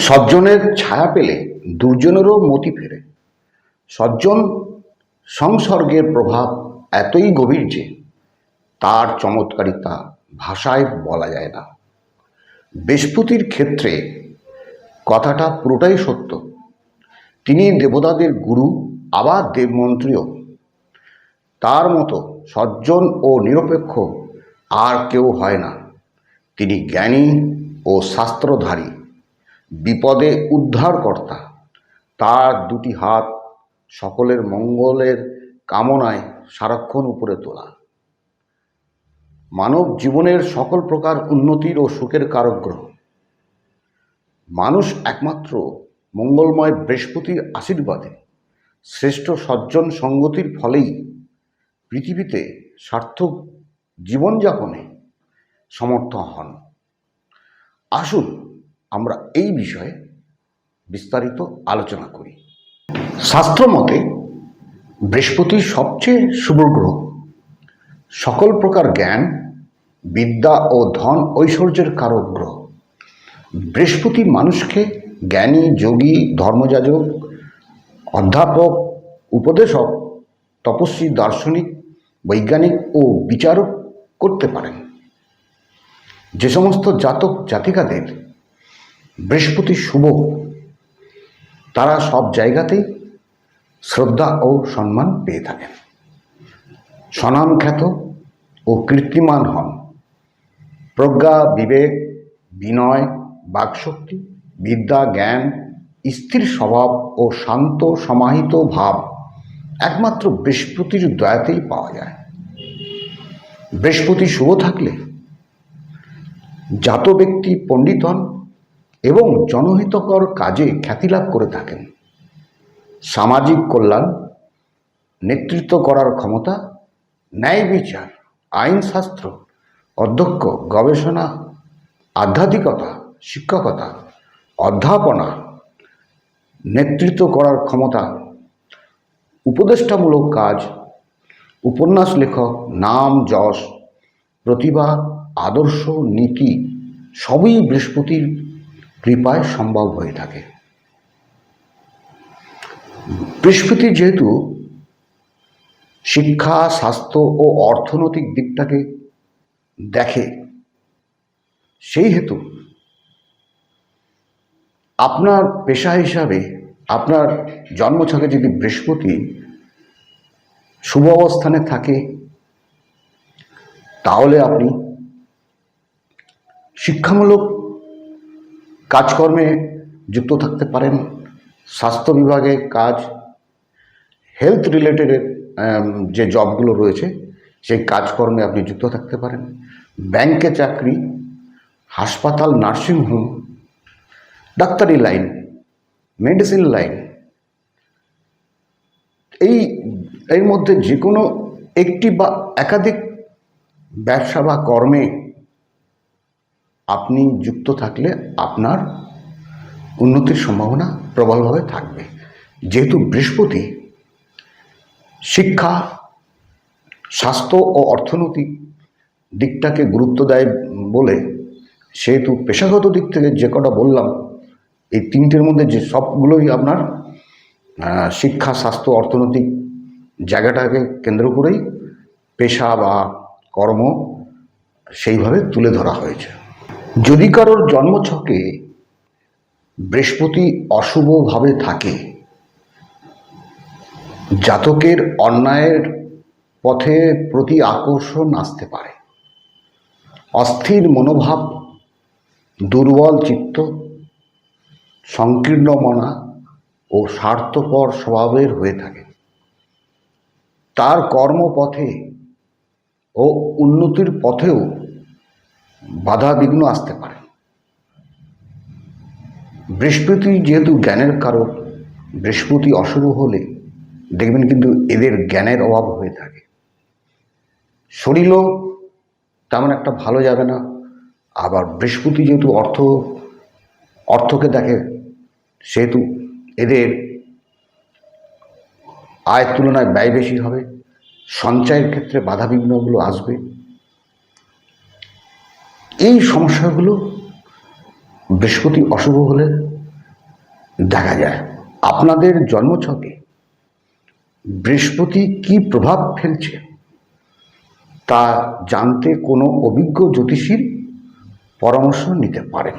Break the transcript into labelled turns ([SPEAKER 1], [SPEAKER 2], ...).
[SPEAKER 1] সজ্জনের ছায়া পেলে দুর্জনেরও মতি ফেরে। সজ্জন সংসর্গের প্রভাব এতই গভীর যে তার চমৎকারিতা ভাষায় বলা যায় না। বৃহস্পতির ক্ষেত্রে কথাটা পুরোটাই সত্য। তিনি দেবতাদের গুরু, আবার দেবমন্ত্রীও। তার মতো সজ্জন ও নিরপেক্ষ আর কেউ হয় না। তিনি জ্ঞানী ও শাস্ত্রধারী। বিপদে উদ্ধারকর্তা। তার দুটি হাত সকলের মঙ্গলের কামনায় সারাক্ষণ উপরে তোলা। মানব জীবনের সকল প্রকার উন্নতির ও সুখের কারক গ্রহ মানুষ একমাত্র মঙ্গলময় বৃহস্পতির আশীর্বাদে শ্রেষ্ঠ সজ্জন সঙ্গতির ফলেই পৃথিবীতে সার্থক জীবনযাপনে সমর্থ হন। আসুন আমরা এই বিষয়ে বিস্তারিত আলোচনা করি। শাস্ত্র মতে, বৃহস্পতি সবচেয়ে শুভ গ্রহ। সকল প্রকার জ্ঞান, বিদ্যা ও ধন ঐশ্বর্যের কারক গ্রহ। বৃহস্পতি মানুষকে জ্ঞানী, যোগী, ধর্মযাজক, অধ্যাপক, উপদেশক, তপস্বী, দার্শনিক, বৈজ্ঞানিক ও বিচারক করতে পারেন। যে সমস্ত জাতক জাতিকাদের বৃহস্পতি শুভ। তারা সব জায়গাতেই শ্রদ্ধা ও সম্মান পেয়ে থাকেন স্বনামখ্যাত ও কীর্তিমান হন। প্রজ্ঞা, বিবেক, বিনয়, বাকশক্তি, বিদ্যা, জ্ঞান, স্থির স্বভাব ও শান্ত, সমাহিত ভাব একমাত্র বৃহস্পতির দয়াতেই পাওয়া যায়। বৃহস্পতি শুভ থাকলে জাত ব্যক্তি পণ্ডিত হন। এবং জনহিতকর কাজে খ্যাতিলাভ করে থাকেন। সামাজিক কল্যাণ, নেতৃত্ব করার ক্ষমতা, ন্যায় বিচার, আইনশাস্ত্র, অধ্যক্ষ, গবেষণা, আধ্যাত্মিকতা, শিক্ষকতা, অধ্যাপনা, নেতৃত্ব করার ক্ষমতা, উপদেষ্টামূলক কাজ, উপন্যাস লেখক, নাম, যশ, প্রতিভা, আদর্শ, নীতি, সবই বৃহস্পতির কৃপায় সম্ভব হয়ে থাকে। বৃহস্পতি যেহেতু শিক্ষা, স্বাস্থ্য ও অর্থনৈতিক দিকটাকে দেখে, সেই হেতু আপনার পেশা হিসাবে আপনার জন্মছকে যদি বৃহস্পতি শুভ অবস্থানে থাকে, তাহলে আপনি শিক্ষামূলক কাজকর্মে যুক্ত থাকতে পারেন, স্বাস্থ্য বিভাগে কাজ হেলথ রিলেটেড যে জবগুলো রয়েছে, সেই কাজকর্মে আপনি যুক্ত থাকতে পারেন। ব্যাংকে চাকরি, হাসপাতাল নার্সিংহোম ডাক্তারি লাইন মেডিসিন লাইন, এই, এর মধ্যে যে কোনো একটি বা একাধিক ব্যবসা বা কর্মে আপনি যুক্ত থাকলে আপনার উন্নতির সম্ভাবনা প্রবলভাবে থাকবে। যেহেতু বৃহস্পতি শিক্ষা, স্বাস্থ্য ও অর্থনৈতিক দিকটাকে গুরুত্ব দেয় বলে, সেহেতু পেশাগত দিক থেকে যে কটা বললাম, এই তিনটের মধ্যে যে সবগুলোই আপনার শিক্ষা, স্বাস্থ্য, অর্থনৈতিক জায়গাটাকে কেন্দ্র করেই পেশা বা কর্ম সেইভাবে তুলে ধরা হয়েছে। যদি কারোর জন্মছকে বৃহস্পতি অশুভভাবে থাকে, জাতকের অন্যায়ের পথে প্রতি আকর্ষণ আসতে পারে। অস্থির মনোভাব, দুর্বল চিত্ত, সংকীর্ণ মনা ও স্বার্থপর স্বভাবের হয়ে থাকে। তার কর্মপথে ও উন্নতির পথেও বাধা বিঘ্ন আসতে পারে। বৃহস্পতি যেহেতু জ্ঞানের কারক, বৃহস্পতি অশুভ হলে দেখবেন কিন্তু এদের জ্ঞানের অভাব হয়ে থাকে। শরীরও তেমন একটা ভালো যাবে না। আবার বৃহস্পতি যেহেতু অর্থ, অর্থকে দেখে, সেহেতু এদের আয়ের তুলনায় ব্যয় বেশি হবে। সঞ্চয়ের ক্ষেত্রে বাধাবিঘ্নগুলো আসবে। এই সমস্যাগুলো বৃহস্পতি অশুভ হলে দেখা যায়। আপনাদের জন্মছকে বৃহস্পতি কি প্রভাব ফেলছে তা জানতে কোনো অভিজ্ঞ জ্যোতিষীর পরামর্শ নিতে পারেন।